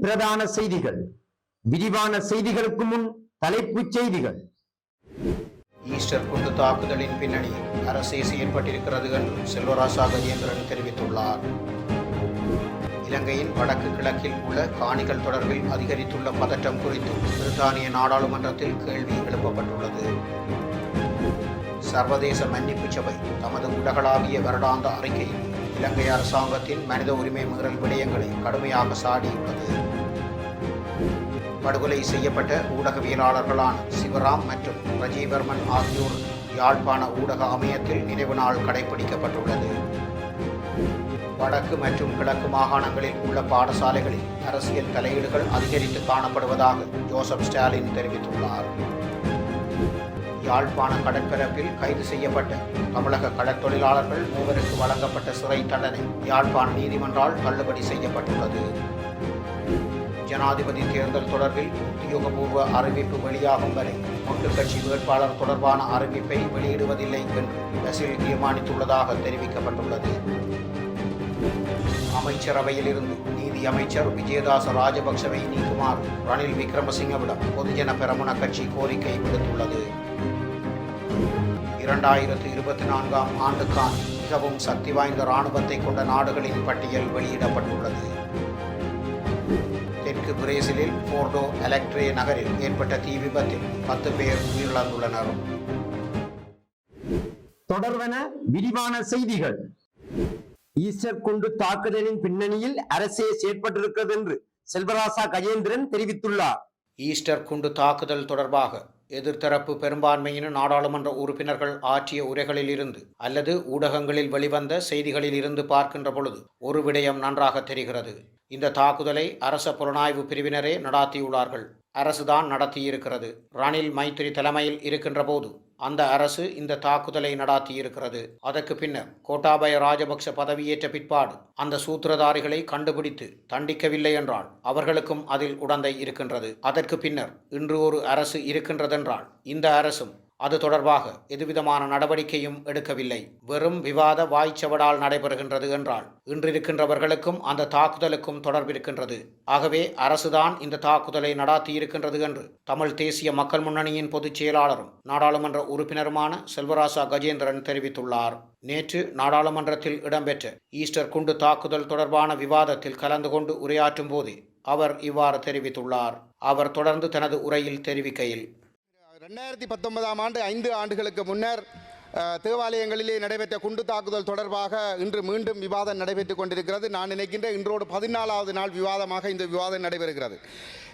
பிரதான செய்திகள். விரிவான செய்திகளுக்கு முன் தலைப்புச் செய்திகள். ஈஸ்டர் குண்டு தாக்குதலின் பின்னணியில் அரசே செயற்பட்டிருக்கிறது என்று செல்வராசா கஜேந்திரன் தெரிவித்துள்ளார். இலங்கையின் வடக்கு கிழக்கில் உள்ள காணிகள் தொடர்பில் அதிகரித்துள்ள பதற்றம் குறித்து பிரித்தானிய நாடாளுமன்றத்தில் கேள்வி எழுப்பப்பட்டுள்ளது. சர்வதேச மன்னிப்பு சபை தமது உலகளாவிய வருடாந்த அறிக்கையில் இலங்கை அரசாங்கத்தின் மனித உரிமை மீறல் விடயங்களை கடுமையாக சாடியுள்ளது படுகொலை செய்யப்பட்ட ஊடகவியலாளர்களான சிவராம் மற்றும் ரஜீவர்மன் ஆகியோர் யாழ்ப்பாண ஊடக அமையத்தில் நினைவு நாள் கடைபிடிக்கப்பட்டுள்ளது வடக்கு மற்றும் கிழக்கு மாகாணங்களில் உள்ள பாடசாலைகளில் அரசியல் தலையீடுகள் அதிகரித்து காணப்படுவதாக ஜோசப் ஸ்டாலின் தெரிவித்துள்ளார். யாழ்ப்பாண கடற்பரப்பில் கைது செய்யப்பட்ட தமிழக கடற்தொழிலாளர்கள் மூவருக்கு வழங்கப்பட்ட சிறை தண்டனை யாழ்ப்பாண நீதிமன்றால் தள்ளுபடி செய்யப்பட்டுள்ளது. ஜனாதிபதி தேர்தல் தொடர்பில் உத்தியோகபூர்வ அறிவிப்பு வெளியாகும் வரை கட்சி வேட்பாளர் தொடர்பான அறிவிப்பை வெளியிடுவதில்லை என்று பசில் தீர்மானித்துள்ளதாக தெரிவிக்கப்பட்டுள்ளது. அமைச்சரவையில் இருந்து நீதி அமைச்சர் விஜயதாச ராஜபக்சவை நீக்குமாறு ரணில் விக்ரமசிங்கவிடம் பொதுஜன பெரமுன கட்சி கோரிக்கை விடுத்துள்ளது. இரண்டாயிரத்து இருபத்தி நான்காம் ஆண்டுக்கான மிகவும் சக்தி வாய்ந்த இராணுவத்தை கொண்ட நாடுகளின் பட்டியல் வெளியிடப்பட்டுள்ளது. தெற்கு பிரேசிலில் போர்டோ எலக்ட்ரே நகரில் ஏற்பட்ட தீ விபத்தில் பத்து பேர் உயிரிழந்துள்ளனர். தொடர்வன விரிவான செய்திகள். ஈஸ்டர் குண்டு தாக்குதலின் பின்னணியில் அரசே செயற்பட்டிருக்கிறது என்று செல்வராசா கஜேந்திரன் தெரிவித்துள்ளார். ஈஸ்டர் குண்டு தாக்குதல் தொடர்பாக எதிர்த்தரப்பு பெரும்பான்மையின் நாடாளுமன்ற உறுப்பினர்கள் ஆற்றிய உரைகளில் இருந்து அல்லது ஊடகங்களில் வெளிவந்த செய்திகளில் இருந்து பார்க்கின்ற பொழுது ஒரு விடயம் நன்றாக தெரிகிறது. இந்த தாக்குதலை அரச புலனாய்வு பிரிவினரே நடாத்தியுள்ளார்கள். அரசுதான் நடத்தியிருக்கிறது. ரணில் மைத்திரி தலைமையில் இருக்கின்ற போது அந்த அரசு இந்த தாக்குதலை நடாத்தியிருக்கிறது. அதற்கு பின்னர் கோட்டாபய ராஜபக்ஷ பதவியேற்ற பிற்பாடு அந்த சூத்திரதாரிகளை கண்டுபிடித்து தண்டிக்கவில்லை என்றால் அவர்களுக்கும் அதில் உடந்தை இருக்கின்றது. அதற்கு பின்னர் இன்று ஒரு அரசு இருக்கின்றதென்றால் இந்த அரசும் அது தொடர்பாக எதுவிதமான நடவடிக்கையும் எடுக்கவில்லை. வெறும் விவாத வாய்ச்சவடால் நடைபெறுகின்றது என்றால் இன்றிருக்கின்றவர்களுக்கும் அந்த தாக்குதலுக்கும் தொடர்பிருக்கின்றது. ஆகவே அரசுதான் இந்த தாக்குதலை நடாத்தியிருக்கின்றது என்று தமிழ் தேசிய மக்கள் முன்னணியின் பொதுச் செயலாளரும் நாடாளுமன்ற உறுப்பினருமான செல்வராசா கஜேந்திரன் தெரிவித்துள்ளார். நேற்று நாடாளுமன்றத்தில் இடம்பெற்ற ஈஸ்டர் குண்டு தாக்குதல் தொடர்பான விவாதத்தில் கலந்து கொண்டு உரையாற்றும் போதே அவர் இவ்வாறு தெரிவித்துள்ளார். அவர் தொடர்ந்து தனது உரையில் தெரிவிக்கையில் ரெண்டாயிரத்தி பத்தொன்பதாம் ஆண்டு ஐந்து ஆண்டுகளுக்கு முன்னர் தேவாலயங்களிலே நடைபெற்ற குண்டு தாக்குதல் தொடர்பாக இன்று மீண்டும் விவாதம் நடைபெற்றுக் கொண்டிருக்கிறது. நான் நினைக்கின்ற இன்றோடு பதினாலாவது நாள் விவாதமாக இந்த விவாதம் நடைபெறுகிறது.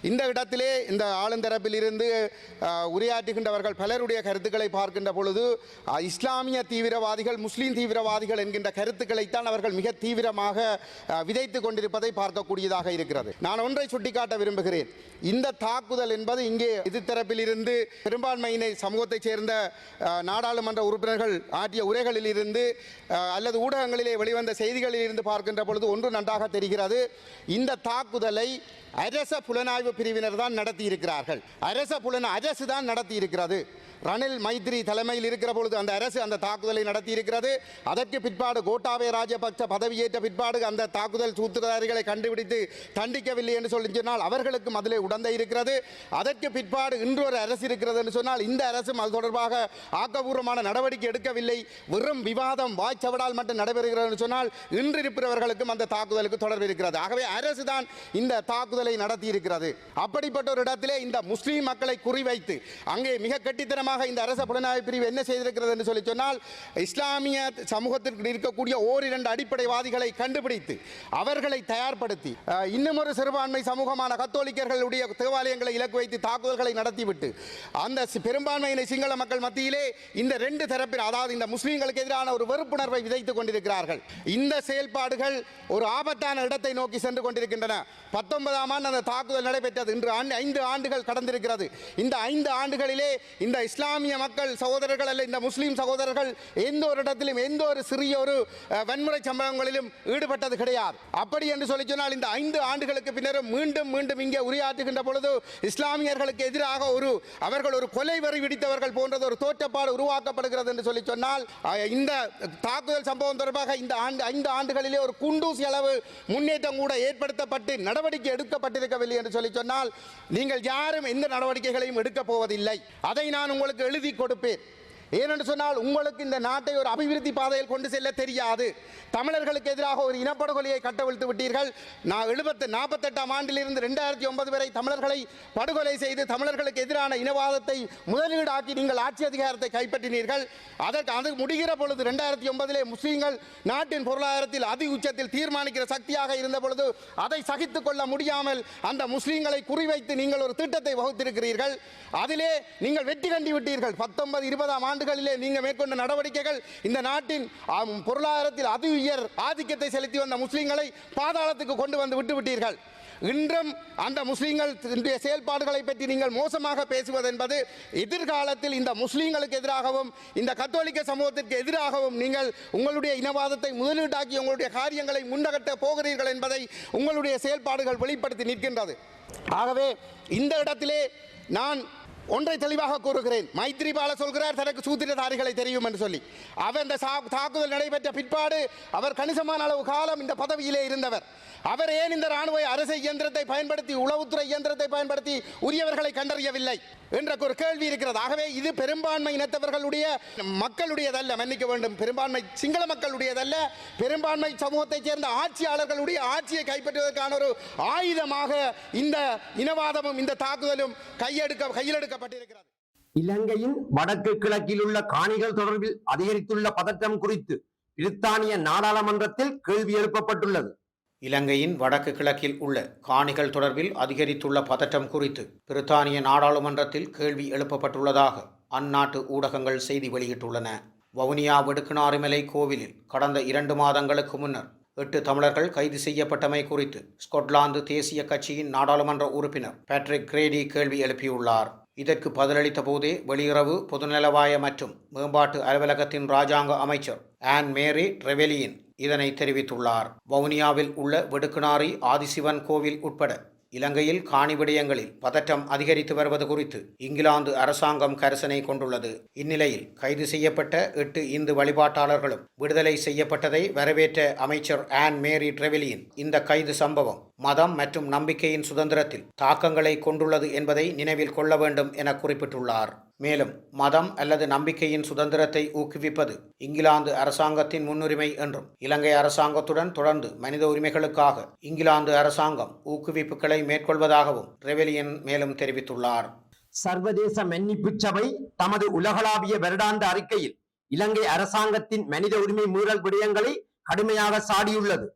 இந்த இடத்திலே இந்த ஆளுந்தரப்பில் இருந்து உரையாற்றுகின்றவர்கள் பலருடைய கருத்துக்களை பார்க்கின்ற பொழுது இஸ்லாமிய தீவிரவாதிகள் முஸ்லீம் தீவிரவாதிகள் என்கின்ற கருத்துக்களைத்தான் அவர்கள் மிக தீவிரமாக விதைத்து விதைத்துக் கொண்டிருப்பதை பார்க்கக்கூடியதாக இருக்கிறது. நான் ஒன்றை சுட்டிக்காட்ட விரும்புகிறேன். இந்த தாக்குதல் என்பது இங்கே எதிர்த்தரப்பில் இருந்து பெரும்பான்மையினை சமூகத்தைச் சேர்ந்த நாடாளுமன்ற உறுப்பினர்கள் ஆற்றிய உரைகளில் இருந்து அல்லது ஊடகங்களிலே வெளிவந்த செய்திகளில் இருந்து பார்க்கின்ற பொழுது ஒன்று நன்றாக தெரிகிறது. இந்த தாக்குதலை அரச புலனாய்வு பிரிவினர் தான் நடத்தி இருக்கிறார்கள் அரச புலன் அரசு தான் நடத்தி இருக்கிறது ரணில் மைத்ரி தலைமையில் இருக்கிற பொழுது அந்த அரசு அந்த தாக்குதலை நடத்தியிருக்கிறது. அதற்கு பிற்பாடு கோட்டாபய ராஜபக்ச பதவியேற்ற பிற்பாடு அந்த தாக்குதல் சூத்திரதாரிகளை கண்டுபிடித்து தண்டிக்கவில்லை என்று சொல்லி சொன்னால் அவர்களுக்கும் அதிலே உடந்தை இருக்கிறது. அதற்கு பிற்பாடு இன்று ஒரு அரசு இருக்கிறது என்று சொன்னால் இந்த அரசும் அது தொடர்பாக ஆக்கபூர்வமான நடவடிக்கை எடுக்கவில்லை. வெறும் விவாதம் வாய்ச்சவடால் மட்டும் நடைபெறுகிறது என்று சொன்னால் இன்று இருப்பவர்களுக்கும் அந்த தாக்குதலுக்கு தொடர்பு இருக்கிறது. ஆகவே அரசு தான் இந்த தாக்குதலை நடத்தி இருக்கிறது அப்படிப்பட்ட ஒரு இடத்திலே இந்த முஸ்லீம் மக்களை குறிவைத்து அங்கே மிக கட்டித்தனமாக காரணமாக இந்த அரச புலனாய்வு பிரிவு என்ன செய்திருக்கிறது என்று சொல்லி சொன்னால் இஸ்லாமிய சமூகத்திற்கு இருக்கக்கூடிய ஓரிரண்டு அடிப்படைவாதிகளை கண்டுபிடித்து அவர்களை தயார்படுத்தி இன்னும் ஒரு சிறுபான்மை சமூகமான கத்தோலிக்கர்களுடைய தேவாலயங்களை இலக்கு வைத்து தாக்குதல்களை நடத்திவிட்டு அந்த பெரும்பான்மையினை சிங்கள மக்கள் மத்தியிலே இந்த ரெண்டு தரப்பில் அதாவது இந்த முஸ்லீம்களுக்கு எதிரான ஒரு வெறுப்புணர்வை விதைத்துக் கொண்டிருக்கிறார்கள். இந்த செயல்பாடுகள் ஒரு ஆபத்தான இடத்தை நோக்கி சென்று கொண்டிருக்கின்றன. பத்தொன்பதாம் ஆண்டு அந்த தாக்குதல் நடைபெற்றது. இன்று ஐந்து ஆண்டுகள் கடந்திருக்கிறது. இந்த ஐந்து ஆண்டுகளிலே இந்த இஸ்லாமிய மக்கள் சகோதரர்கள் அல்ல இந்த முஸ்லீம் சகோதரர்கள் எந்த ஒரு இடத்திலும் எந்த ஒரு சிறிய ஒரு வன்முறை சம்பவங்களிலும் ஈடுபட்டது கிடையாது. அப்படி என்று சொல்லி சொன்னால் இந்த ஐந்து ஆண்டுகளுக்கு பின்னரும் மீண்டும் மீண்டும் இங்கே உரையாற்றுகின்ற பொழுது இஸ்லாமியர்களுக்கு எதிராக ஒரு அவர்கள் ஒரு கொலை வரி விடித்தவர்கள் போன்றது ஒரு தோற்றப்பாடு உருவாக்கப்படுகிறது என்று சொல்லி சொன்னால் இந்த தாக்குதல் சம்பவம் தொடர்பாக இந்த ஆண்டு ஐந்து ஆண்டுகளிலே ஒரு குண்டூசி அளவு முன்னேற்றம் கூட ஏற்படுத்தப்பட்டு நடவடிக்கை எடுக்கப்பட்டிருக்கவில்லை என்று சொல்லி சொன்னால் நீங்கள் யாரும் எந்த நடவடிக்கைகளையும் எடுக்கப் போவதில்லை. அதை நான் உங்களுக்கு எழுதி கொடுப்பேன். ஏனென்று சொன்னால் உங்களுக்கு இந்த நாட்டை ஒரு அபிவிருத்தி பாதையில் கொண்டு செல்ல தெரியாது. தமிழர்களுக்கு எதிராக ஒரு இனப்படுகொலையை கட்டவிழ்த்து விட்டீர்கள். நான் எழுபத்து நாற்பத்தெட்டாம் ஆண்டிலிருந்து ரெண்டாயிரத்தி ஒன்பது வரை தமிழர்களை படுகொலை செய்து தமிழர்களுக்கு எதிரான இனவாதத்தை முதலீடாக்கி நீங்கள் ஆட்சி அதிகாரத்தை கைப்பற்றினீர்கள். அதற்கு அது முடிகிற பொழுது ரெண்டாயிரத்தி ஒன்பதிலே முஸ்லீம்கள் நாட்டின் பொருளாதாரத்தில் அதி உச்சத்தில் தீர்மானிக்கிற சக்தியாக இருந்த பொழுது அதை சகித்துக் கொள்ள முடியாமல் அந்த முஸ்லீம்களை குறிவைத்து நீங்கள் ஒரு திட்டத்தை வகுத்திருக்கிறீர்கள். அதிலே நீங்கள் வெற்றி கண்டு விட்டீர்கள் பத்தொன்பது இருபதாம் ஆண்டு ஆண்டுகளிலே நீங்கள் மேற்கொண்ட நடவடிக்கைகள் இந்த நாட்டின் பொருளாதாரத்தில் அதி உயர் ஆதிக்கத்தை செலுத்தி வந்த முஸ்லீம்களை பாதாளத்துக்கு கொண்டு வந்து விட்டுவிட்டீர்கள் இன்றும் அந்த முஸ்லீம்கள் செயல்பாடுகளை பற்றி நீங்கள் மோசமாக பேசுவது என்பது எதிர்காலத்தில் இந்த முஸ்லீம்களுக்கு எதிராகவும் இந்த கத்தோலிக்க சமூகத்திற்கு எதிராகவும் நீங்கள் உங்களுடைய இனவாதத்தை முதலீட்டாக்கி உங்களுடைய காரியங்களை முன்னகட்ட போகிறீர்கள் என்பதை உங்களுடைய செயல்பாடுகள் வெளிப்படுத்தி நிற்கின்றது. ஆகவே இந்த இடத்திலே நான் ஒன்றை தெளிவாக கூறுகிறேன். மைத்ரிபால சொல்கிறார் தனக்கு சூத்திரதாரிகளை தெரியும் என்று சொல்லி. அவர் இந்த சா- தாக்குதல் நடைபெற்ற பிற்பாடு அவர் கணிசமான அளவு காலம் இந்த பதவியிலே இருந்தவர். அவர் ஏன் இந்த ராணுவ அரசு இயந்திரத்தை பயன்படுத்தி உளவுத்துறை இயந்திரத்தை பயன்படுத்தி உரியவர்களை கண்டறியவில்லை? என்ற ஒரு கேள்வி இருக்கிறது. ஆகவே இது பெரும்பான்மை இனத்தவர்களுடைய மக்களுடையதல்ல மன்னிக்க வேண்டும். பெரும்பான்மை சிங்கள மக்களுடையதல்ல. பெரும்பான்மை சமூகத்தைச் சேர்ந்த ஆட்சியாளர்களுடைய ஆட்சியை கைப்பற்றுவதற்கான ஒரு ஆயுதமாக இந்த இனவாதமும் இந்த தாக்குதலும் கையெடுக்க இலங்கையின் வடக்கு கிழக்கில் உள்ள காணிகள் தொடர்பில் அதிகரித்துள்ள பதற்றம் குறித்து பிரித்தானிய நாடாளுமன்றத்தில் கேள்வி எழுப்பப்பட்டுள்ளது. இலங்கையின் வடக்கு கிழக்கில் உள்ள காணிகள் தொடர்பில் அதிகரித்துள்ள பதற்றம் குறித்து பிரித்தானிய நாடாளுமன்றத்தில் கேள்வி எழுப்பப்பட்டுள்ளதாக அந்நாட்டு ஊடகங்கள் செய்தி வெளியிட்டுள்ளன. வவுனியா வெடுக்குநாறுமலை கோவிலில் கடந்த இரண்டு மாதங்களுக்கு முன்னர் எட்டு தமிழர்கள் கைது செய்யப்பட்டமை குறித்து ஸ்கொட்லாந்து தேசிய கட்சியின் நாடாளுமன்ற உறுப்பினர் பேட்ரிக் கிரேடி கேள்வி எழுப்பியுள்ளார். இதற்கு பதிலளித்த போதே வெளியுறவு பொதுநலவாய மற்றும் மேம்பாட்டு அலுவலகத்தின் ராஜாங்க அமைச்சர் ஆன் மேரி ட்ரெவெலியின் இதனை தெரிவித்துள்ளார். வவுனியாவில் உள்ள வெடுக்குனாரி ஆதிசிவன் கோவில் உட்பட இலங்கையில் காணி விடயங்களில் பதற்றம் அதிகரித்து வருவது குறித்து இங்கிலாந்து அரசாங்கம் கரிசனை கொண்டுள்ளது. இந்நிலையில் கைது செய்யப்பட்ட எட்டு இந்து வழிபாட்டாளர்களும் விடுதலை செய்யப்பட்டதை வரவேற்ற அமைச்சர் ஆன் மேரி ட்ரெவிலியின் இந்த கைது சம்பவம் மதம் மற்றும் நம்பிக்கையின் சுதந்திரத்தில் தாக்கங்களை கொண்டுள்ளது என்பதை நினைவில் கொள்ள வேண்டும் என குறிப்பிட்டுள்ளார். மேலும் மதம் அல்லது நம்பிக்கையின் சுதந்திரத்தை ஊக்குவிப்பது இங்கிலாந்து அரசாங்கத்தின் முன்னுரிமை என்றும் இலங்கை அரசாங்கத்துடன் தொடர்ந்து மனித உரிமைகளுக்காக இங்கிலாந்து அரசாங்கம் ஊக்குவிப்புகளை மேற்கொள்வதாகவும் ரெவெலியன் மேலும் தெரிவித்துள்ளார். சர்வதேச மன்னிப்பு சபை தமது உலகளாவிய வருடாந்த அறிக்கையில் இலங்கை அரசாங்கத்தின் மனித உரிமை மீறல் விடயங்களை கடுமையாக சாடியுள்ளது.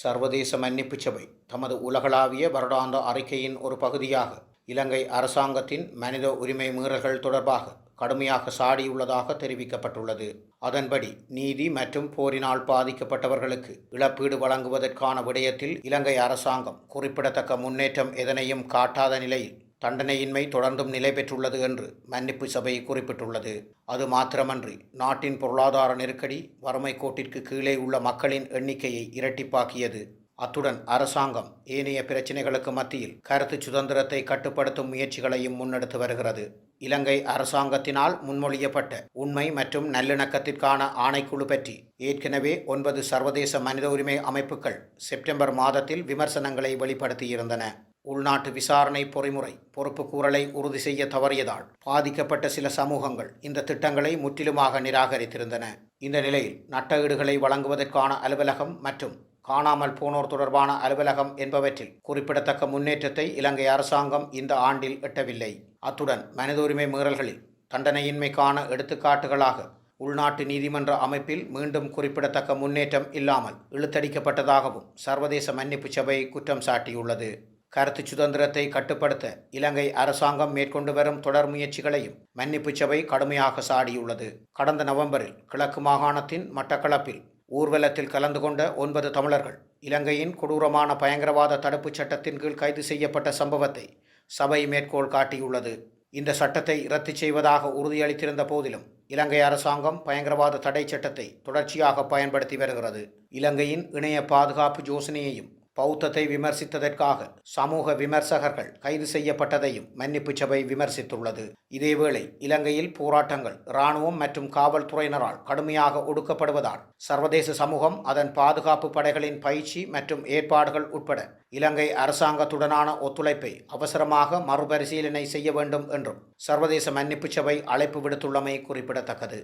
சர்வதேச மன்னிப்பு சபை தமது உலகளாவிய வருடாந்த அறிக்கையின் ஒரு பகுதியாக இலங்கை அரசாங்கத்தின் மனித உரிமை மீறல்கள் தொடர்பாக கடுமையாக சாடியுள்ளதாக தெரிவிக்கப்பட்டுள்ளது. அதன்படி நீதி மற்றும் போரினால் பாதிக்கப்பட்டவர்களுக்கு இழப்பீடு வழங்குவதற்கான விடயத்தில் இலங்கை அரசாங்கம் குறிப்பிடத்தக்க முன்னேற்றம் எதனையும் காட்டாத நிலையில் தண்டனையின்மை தொடர்ந்தும் நிலை பெற்றுள்ளது என்று மன்னிப்பு சபை குறிப்பிட்டுள்ளது. அது மாத்திரமன்றி நாட்டின் பொருளாதார நெருக்கடி வறுமை கோட்டிற்கு கீழே உள்ள மக்களின் எண்ணிக்கையை இரட்டிப்பாக்கியது. அத்துடன் அரசாங்கம் ஏனைய பிரச்சினைகளுக்கு மத்தியில் கருத்து சுதந்திரத்தை கட்டுப்படுத்தும் முயற்சிகளையும் முன்னெடுத்து வருகிறது. இலங்கை அரசாங்கத்தினால் முன்மொழியப்பட்ட உண்மை மற்றும் நல்லிணக்கத்திற்கான ஆணைக்குழு பற்றி ஏற்கனவே ஒன்பது சர்வதேச மனித உரிமை அமைப்புகள் செப்டம்பர் மாதத்தில் விமர்சனங்களை வெளிப்படுத்தியிருந்தன. உள்நாட்டு விசாரணை பொறிமுறை பொறுப்புக்கூறலை உறுதி செய்ய தவறியதால் பாதிக்கப்பட்ட சில சமூகங்கள் இந்த திட்டங்களை முற்றிலுமாக நிராகரித்திருந்தன. இந்த நிலையில் நட்டஈடுகளை வழங்குவதற்கான அலுவலகம் மற்றும் காணாமல் போனோர் தொடர்பான அலுவலகம் என்பவற்றில் குறிப்பிடத்தக்க முன்னேற்றத்தை இலங்கை அரசாங்கம் இந்த ஆண்டில் எட்டவில்லை. அத்துடன் மனித உரிமை மீறல்களில் தண்டனையின்மைக்கான எடுத்துக்காட்டுகளாக உள்நாட்டு நீதிமன்ற அமைப்பில் மீண்டும் குறிப்பிடத்தக்க முன்னேற்றம் இல்லாமல் இழுத்தடிக்கப்பட்டதாகவும் சர்வதேச மன்னிப்பு சபை குற்றம் சாட்டியுள்ளது. கருத்து சுதந்திரத்தை கட்டுப்படுத்த இலங்கை அரசாங்கம் மேற்கொண்டு வரும் தொடர் முயற்சிகளையும் மன்னிப்பு சபை கடுமையாக சாடியுள்ளது. கடந்த நவம்பரில் கிழக்கு மாகாணத்தின் மட்டக்களப்பில் ஊர்வலத்தில் கலந்து கொண்ட ஒன்பது தமிழர்கள் இலங்கையின் கொடூரமான பயங்கரவாத தடுப்புச் சட்டத்தின் கீழ் கைது செய்யப்பட்ட சம்பவத்தை சபை மேற்கோள் காட்டியுள்ளது. இந்த சட்டத்தை ரத்து செய்வதாக உறுதியளித்திருந்த போதிலும் இலங்கை அரசாங்கம் பயங்கரவாத தடை சட்டத்தை தொடர்ச்சியாக பயன்படுத்தி வருகிறது. இலங்கையின் இணைய பாதுகாப்பு யோசனையையும் பௌத்தத்தை விமர்சித்ததற்காக சமூக விமர்சகர்கள் கைது செய்யப்பட்டதையும் மன்னிப்பு சபை விமர்சித்துள்ளது. இதேவேளை இலங்கையில் போராட்டங்கள் இராணுவம் மற்றும் காவல்துறையினரால் கடுமையாக ஒடுக்கப்படுவதால் சர்வதேச சமூகம் அதன் பாதுகாப்பு படைகளின் பயிற்சி மற்றும் ஏற்பாடுகள் உட்பட இலங்கை அரசாங்கத்துடனான ஒத்துழைப்பை அவசரமாக மறுபரிசீலனை செய்ய வேண்டும் என்றும் சர்வதேச மன்னிப்பு சபை அழைப்பு விடுத்துள்ளமை குறிப்பிடத்தக்கது.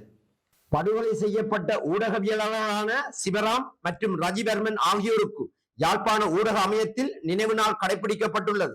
படுகொலை செய்யப்பட்ட ஊடகவியலாளரான சிவராம் மற்றும் ரஜிவர்மன் ஆகியோருக்கு யாழ்ப்பாண ஊடக அமையத்தில் நினைவு நாள் கடைபிடிக்கப்பட்டுள்ளது.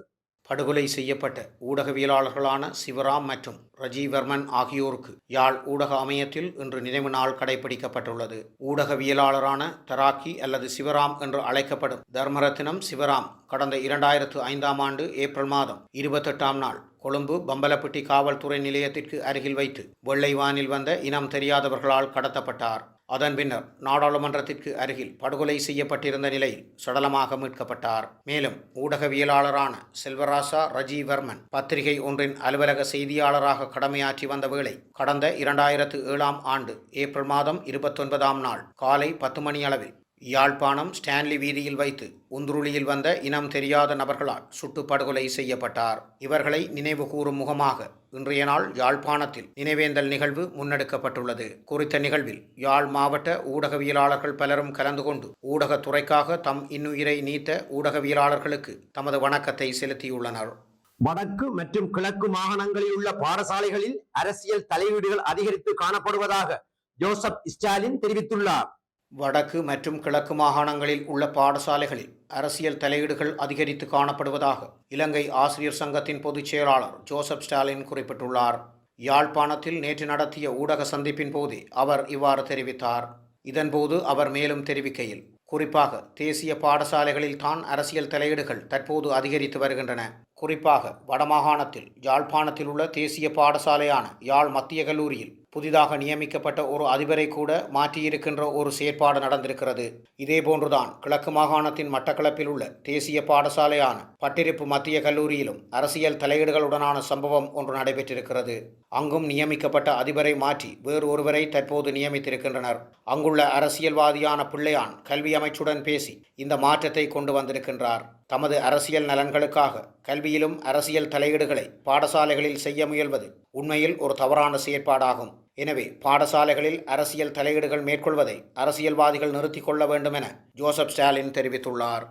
படுகொலை செய்யப்பட்ட ஊடகவியலாளர்களான சிவராம் மற்றும் ரஜீவர்மன் ஆகியோருக்கு யாழ் ஊடக அமையத்தில் இன்று நினைவு நாள் கடைபிடிக்கப்பட்டுள்ளது. ஊடகவியலாளரான தராக்கி அல்லது சிவராம் என்று அழைக்கப்படும் தர்மரத்னம் சிவராம் கடந்த இரண்டாயிரத்து ஐந்தாம் ஆண்டு ஏப்ரல் மாதம் இருபத்தெட்டாம் நாள் கொழும்பு பம்பலப்பட்டி காவல்துறை நிலையத்திற்கு அருகில் வைத்து வெள்ளை வானில் வந்த இனம் தெரியாதவர்களால் கடத்தப்பட்டார். அதன் பின்னர் நாடாளுமன்றத்திற்கு அருகில் படுகொலை செய்யப்பட்டிருந்த நிலையில் சடலமாக மீட்கப்பட்டார். மேலும் ஊடகவியலாளரான செல்வராசா ரஜீவர்மன் பத்திரிகை ஒன்றின் அலுவலக செய்தியாளராக கடமையாற்றி வந்த வேளை கடந்த இரண்டாயிரத்து ஏழாம் ஆண்டு ஏப்ரல் மாதம் இருபத்தொன்பதாம் நாள் காலை பத்து மணி அளவில் யாழ்ப்பாணம் ஸ்டான்லி வீதியில் வைத்து உந்துருளியில் வந்த இனம் தெரியாத நபர்களால் சுட்டு படுகொலை செய்யப்பட்டார். இவர்களை நினைவு கூறும் முகமாக இன்றைய நாள் யாழ்ப்பாணத்தில் நினைவேந்தல் நிகழ்வு முன்னெடுக்கப்பட்டுள்ளது. குறித்த நிகழ்வில் யாழ் மாவட்ட ஊடகவியலாளர்கள் பலரும் கலந்து கொண்டு ஊடகத்துறைக்காக தம் இன்னுயிரை நீத்த ஊடகவியலாளர்களுக்கு தமது வணக்கத்தை செலுத்தியுள்ளனர். வடக்கு மற்றும் கிழக்கு மாகாணங்களில் உள்ள பாடசாலைகளில் அரசியல் தலையீடுகள் அதிகரித்து காணப்படுவதாக ஜோசப் ஸ்டாலின் தெரிவித்துள்ளார். வடக்கு மற்றும் கிழக்கு மாகாணங்களில் உள்ள பாடசாலைகளில் அரசியல் தலையீடுகள் அதிகரித்து காணப்படுவதாக இலங்கை ஆசிரியர் சங்கத்தின் பொதுச் செயலாளர் ஜோசப் ஸ்டாலின் குறிப்பிட்டுள்ளார். யாழ்ப்பாணத்தில் நேற்று நடத்திய ஊடக சந்திப்பின் போதே அவர் இவ்வாறு தெரிவித்தார். இதன்போது அவர் மேலும் தெரிவிக்கையில் குறிப்பாக தேசிய பாடசாலைகளில் தான் அரசியல் தலையீடுகள் தற்போது அதிகரித்து வருகின்றன. குறிப்பாக வடமாகாணத்தில் யாழ்ப்பாணத்தில் உள்ள தேசிய பாடசாலையான யாழ் மத்திய கல்லூரியில் புதிதாக நியமிக்கப்பட்ட ஒரு அதிபரை கூட மாற்றியிருக்கின்ற ஒரு செயற்பாடு நடந்திருக்கிறது. இதேபோன்றுதான் கிழக்கு மாகாணத்தின் மட்டக்களப்பில் உள்ள தேசிய பாடசாலையான பட்டிருப்பு மத்திய கல்லூரியிலும் அரசியல் தலையீடுகளுடனான சம்பவம் ஒன்று நடைபெற்றிருக்கிறது. அங்கும் நியமிக்கப்பட்ட அதிபரை மாற்றி வேறு ஒருவரை தற்போது நியமித்திருக்கின்றனர். அங்குள்ள அரசியல்வாதியான பிள்ளையான் கல்வி அமைச்சுடன் பேசி இந்த மாற்றத்தை கொண்டு வந்திருக்கின்றார். தமது அரசியல் நலன்களுக்காக கல்வியிலும் அரசியல் தலையீடுகளை பாடசாலைகளில் செய்ய முயல்வது உண்மையில் ஒரு தவறான செயற்பாடாகும். எனவே பாடசாலைகளில் அரசியல் தலையீடுகள் மேற்கொள்வதை அரசியல்வாதிகள் நிறுத்திக் கொள்ள வேண்டும் என ஜோசப் ஸ்டாலின் தெரிவித்துள்ளார்.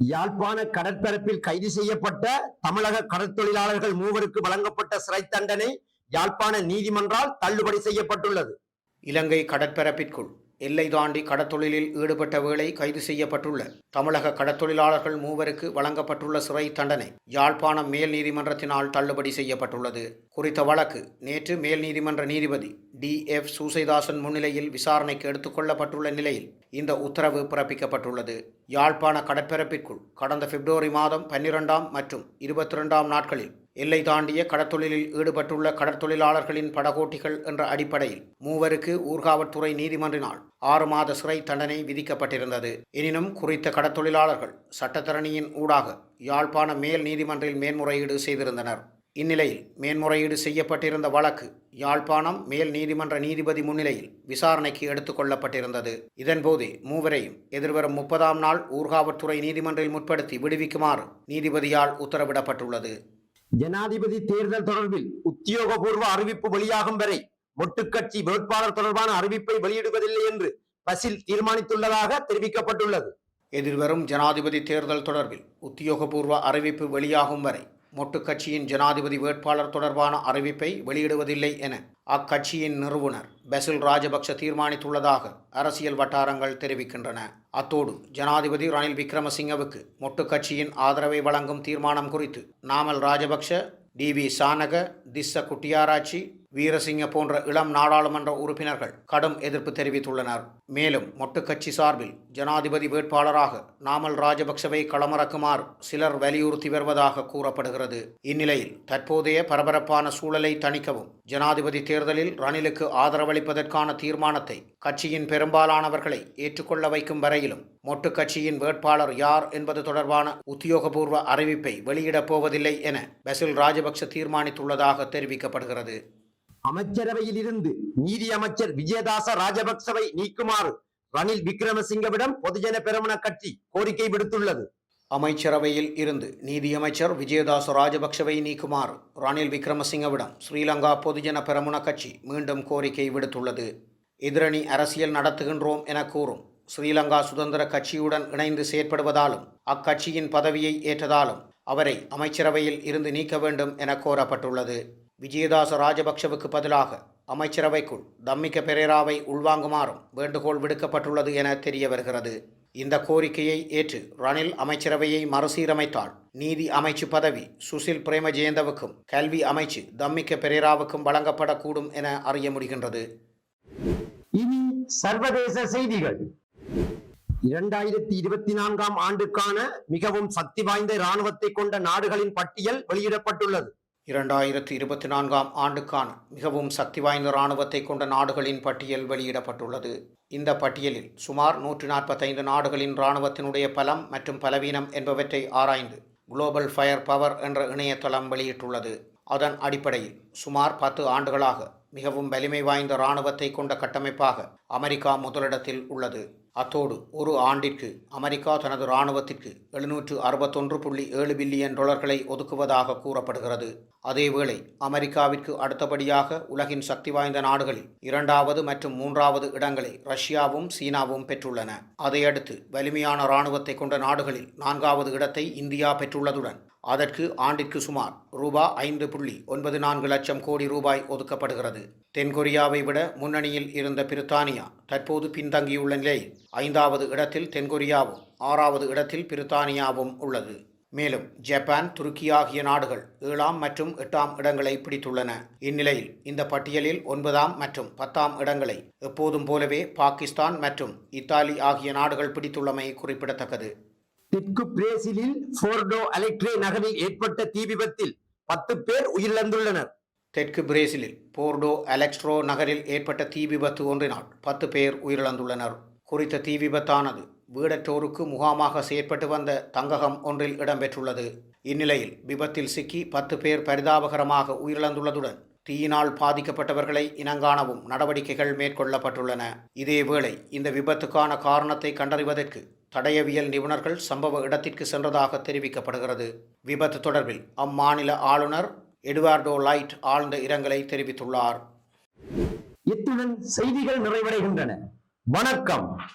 யாழ்ப்பாண கடற்பரப்பில் கைது செய்யப்பட்ட தமிழக கடற்தொழிலாளர்கள் மூவருக்கு வழங்கப்பட்ட சிறை தண்டனை யாழ்ப்பாண நீதிமன்றால் தள்ளுபடி செய்யப்பட்டுள்ளது. இலங்கை கடற்பரப்பிற்குள் எல்லை தாண்டி கடத்தொழிலில் ஈடுபட்ட வேளை கைது செய்யப்பட்டுள்ள தமிழக கடத்தொழிலாளர்கள் மூவருக்கு வழங்கப்பட்டுள்ள சிறை தண்டனை யாழ்ப்பாணம் மேல் நீதிமன்றத்தினால் தள்ளுபடி செய்யப்பட்டுள்ளது. குறித்த வழக்கு நேற்று மேல் நீதிமன்ற நீதிபதி டி. எஃப். சூசைதாசன் முன்னிலையில் விசாரணைக்கு எடுத்துக்கொள்ளப்பட்டுள்ள நிலையில் இந்த உத்தரவு பிறப்பிக்கப்பட்டுள்ளது. யாழ்ப்பாண கடற்பரப்பிற்குள் கடந்த பிப்ரவரி மாதம் பன்னிரெண்டாம் மற்றும் இருபத்தி ரெண்டாம் நாட்களில் எல்லை தாண்டிய கடற்தொழிலில் ஈடுபட்டுள்ள கடற்தொழிலாளர்களின் படகோட்டிகள் என்ற அடிப்படையில் மூவருக்கு ஊர்காவற்துறை நீதிமன்றினால் ஆறு மாத சிறை தண்டனை விதிக்கப்பட்டிருந்தது. எனினும் குறித்த கடற்தொழிலாளர்கள் சட்டத்தரணியின் ஊடாக யாழ்ப்பாண மேல் நீதிமன்றில் மேன்முறையீடு செய்திருந்தனர். இந்நிலையில் மேன்முறையீடு செய்யப்பட்டிருந்த வழக்கு யாழ்ப்பாணம் மேல் நீதிமன்ற நீதிபதி முன்னிலையில் விசாரணைக்கு எடுத்துக்கொள்ளப்பட்டிருந்தது இதன்போது மூவரையும் எதிர்வரும் முப்பதாம் நாள் ஊர்காவற்துறை நீதிமன்றில் முற்படுத்தி விடுவிக்குமாறு நீதிபதியால் உத்தரவிடப்பட்டுள்ளது. ஜனாதிபதி தேர்தல் தொடர்பில் உத்தியோகபூர்வ அறிவிப்பு வெளியாகும் வரை மொட்டுக்கட்சி வேட்பாளர் தொடர்பான அறிவிப்பை வெளியிடுவதில்லை என்று பசில் தீர்மானித்துள்ளதாக தெரிவிக்கப்பட்டுள்ளது. எதிர்வரும் ஜனாதிபதி தேர்தல் தொடர்பில் உத்தியோகபூர்வ அறிவிப்பு வெளியாகும் வரை மொட்டு கட்சியின் ஜனாதிபதி வேட்பாளர் தொடர்பான அறிவிப்பை வெளியிடுவதில்லை என அக்கட்சியின் நிறுவனர் பெசில் ராஜபக்ஷ தீர்மானித்துள்ளதாக அரசியல் வட்டாரங்கள் தெரிவிக்கின்றன. அத்தோடு ஜனாதிபதி ரணில் விக்ரமசிங்கவுக்கு மொட்டு கட்சியின் ஆதரவை வழங்கும் தீர்மானம் குறித்து நாமல் ராஜபக்ஷ டி வி சானக திஸ்ஸ குட்டியாராச்சி வீரசிங்க போன்ற இளம் நாடாளுமன்ற உறுப்பினர்கள் கடும் எதிர்ப்பு தெரிவித்துள்ளனர். மேலும் மொட்டு கட்சி சார்பில் ஜனாதிபதி வேட்பாளராக நாமல் ராஜபக்சவை களமிறக்குமாறு சிலர் வலியுறுத்தி வருவதாக கூறப்படுகிறது. இந்நிலையில் தற்போதைய பரபரப்பான சூழலை தணிக்கவும் ஜனாதிபதி தேர்தலில் ரணிலுக்கு ஆதரவளிப்பதற்கான தீர்மானத்தை கட்சியின் பெரும்பாலானவர்களை ஏற்றுக்கொள்ள வைக்கும் வரையிலும் மொட்டு கட்சியின் வேட்பாளர் யார் என்பது தொடர்பான உத்தியோகபூர்வ அறிவிப்பை வெளியிடப் போவதில்லை என பசில் ராஜபக்ச தீர்மானித்துள்ளதாக தெரிவிக்கப்படுகிறது. அமைச்சரவையில் இருந்து நீதி அமைச்சர் விஜயதாச ராஜபக்சவை நீக்குமாறு ரணில் விக்ரமசிங்கவிடம் பொதுஜன பெரமுன கட்சி கோரிக்கை விடுத்துள்ளது. அமைச்சரவையில் இருந்து நீதியமைச்சர் விஜயதாச ராஜபக்சவை நீக்குமாறு ரணில் விக்ரமசிங்கவிடம் ஸ்ரீலங்கா பொதுஜன பெரமுன கட்சி மீண்டும் கோரிக்கை விடுத்துள்ளது. எதிரணி அரசியல் நடத்துகின்றோம் என கூறும் ஸ்ரீலங்கா சுதந்திர கட்சியுடன் இணைந்து செயற்படுவதாலும் அக்கட்சியின் பதவியை ஏற்றதாலும் அவரை அமைச்சரவையில் இருந்து நீக்க வேண்டும் என கோரப்பட்டுள்ளது. விஜயதாச ராஜபக்ஷவுக்கு பதிலாக அமைச்சரவைக்குள் தம்மிக்க பெரேராவை உள்வாங்குமாறும் வேண்டுகோள் விடுக்கப்பட்டுள்ளது என தெரிய வருகிறது இந்த கோரிக்கையை ஏற்று ரணில் அமைச்சரவையை மறுசீரமைத்தால் நீதி அமைச்சு பதவி சுசில் பிரேமஜெயந்தவுக்கும் கல்வி அமைச்சு தம்மிக்க பெரேராவுக்கும் வழங்கப்படக்கூடும் என அறிய முடிகின்றது. இனி சர்வதேச செய்திகள். இரண்டாயிரத்தி இருபத்தி நான்காம் ஆண்டுக்கான மிகவும் சக்தி வாய்ந்த இராணுவத்தை கொண்ட நாடுகளின் பட்டியல் வெளியிடப்பட்டுள்ளது. இரண்டாயிரத்து இருபத்தி நான்காம் ஆண்டுக்கான மிகவும் சக்தி வாய்ந்த இராணுவத்தை கொண்ட நாடுகளின் பட்டியல் வெளியிடப்பட்டுள்ளது. இந்த பட்டியலில் சுமார் நூற்றி நாற்பத்தைந்து நாடுகளின் இராணுவத்தினுடைய பலம் மற்றும் பலவீனம் என்பவற்றை ஆராய்ந்து குளோபல் ஃபயர் பவர் என்ற இணையதளம் வெளியிட்டுள்ளது. அதன் அடிப்படையில் சுமார் பத்து ஆண்டுகளாக மிகவும் வலிமை வாய்ந்த இராணுவத்தை கொண்ட கட்டமைப்பாக அமெரிக்கா முதலிடத்தில் உள்ளது. அத்தோடு ஒரு ஆண்டிற்கு அமெரிக்கா தனது இராணுவத்திற்கு எழுநூற்று அறுபத்தொன்று புள்ளி ஏழு பில்லியன் டாலர்களை ஒதுக்குவதாக கூறப்படுகிறது. அதேவேளை அமெரிக்காவிற்கு அடுத்தபடியாக உலகின் சக்தி வாய்ந்த நாடுகளில் இரண்டாவது மற்றும் மூன்றாவது இடங்களை ரஷ்யாவும் சீனாவும் பெற்றுள்ளன. அதையடுத்து வலிமையான இராணுவத்தை கொண்ட நாடுகளில் நான்காவது இடத்தை இந்தியா பெற்றுள்ளதுடன் அதற்கு ஆண்டிற்கு சுமார் ரூபா ஐந்து புள்ளி ஒன்பது நான்கு லட்சம் கோடி ரூபாய் ஒதுக்கப்படுகிறது. தென்கொரியாவை விட முன்னணியில் இருந்த பிரித்தானியா தற்போது பின்தங்கியுள்ள நிலையில் ஐந்தாவது இடத்தில் தென்கொரியாவும் ஆறாவது இடத்தில் பிரித்தானியாவும் உள்ளது. மேலும் ஜப்பான் துருக்கி ஆகிய நாடுகள் ஏழாம் மற்றும் எட்டாம் இடங்களை பிடித்துள்ளன. இந்நிலையில் இந்த பட்டியலில் ஒன்பதாம் மற்றும் பத்தாம் இடங்களை எப்போதும் போலவே பாகிஸ்தான் மற்றும் இத்தாலி ஆகிய நாடுகள் பிடித்துள்ளமை குறிப்பிடத்தக்கது. தெற்கு பிரேசிலில் போர்டோ அலெக்ட்ரே நகரில் ஏற்பட்ட தீ விபத்தில் பத்து பேர் உயிரிழந்துள்ளனர். தெற்கு பிரேசிலில் போர்டோ அலெக்ஸ்ட்ரோ நகரில் ஏற்பட்ட தீ விபத்து ஒன்றினால் பத்து பேர் உயிரிழந்துள்ளனர். குறித்த தீ விபத்தானது வீடற்றோருக்கு முகாமாக செயற்பட்டு வந்த தங்ககம் ஒன்றில் இடம்பெற்றுள்ளது. இந்நிலையில் விபத்தில் சிக்கி பத்து பேர் பரிதாபகரமாக உயிரிழந்துள்ளதுடன் தீயினால் பாதிக்கப்பட்டவர்களை இனங்காணவும் நடவடிக்கைகள் மேற்கொள்ளப்பட்டுள்ளன. இதேவேளை இந்த விபத்துக்கான காரணத்தை கண்டறிவதற்கு தடயவியல் நிபுணர்கள் சம்பவ இடத்திற்கு சென்றதாக தெரிவிக்கப்படுகிறது. விபத்து தொடர்பில் அம்மாநில ஆளுநர் எடுவார்டோ லைட் ஆழ்ந்த இரங்கலை தெரிவித்துள்ளார். இத்துடன் செய்திகள் நிறைவடைகின்றன. வணக்கம்.